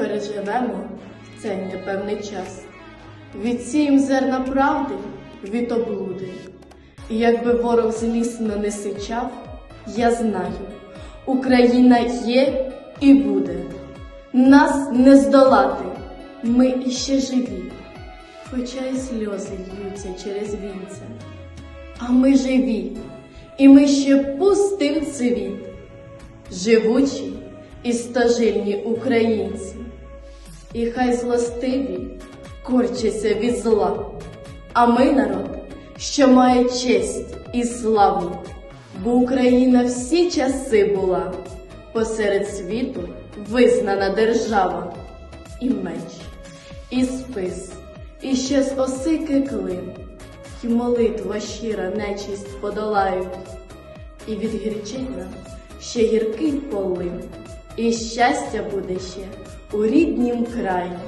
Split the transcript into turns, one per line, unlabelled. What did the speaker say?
переживемо цей непевний час. Відсієм зерна правди від облуди. І якби ворог злісно не сичав, я знаю, Україна є і буде. Нас не здолати, ми іще живі, хоча й сльози льються через вінця. А ми живі, і ми ще пустим цвіт, живучі і стожильні українці. І хай злостиві корчаться від зла, а ми народ, що має честь і славу, бо Україна всі часи була посеред світу визнана держава, і меч, і спис, і ще з осики клин, і молитва щира нечисть подолають, і від гірчиння ще гіркий полин, і щастя буде ще у ріднім краї.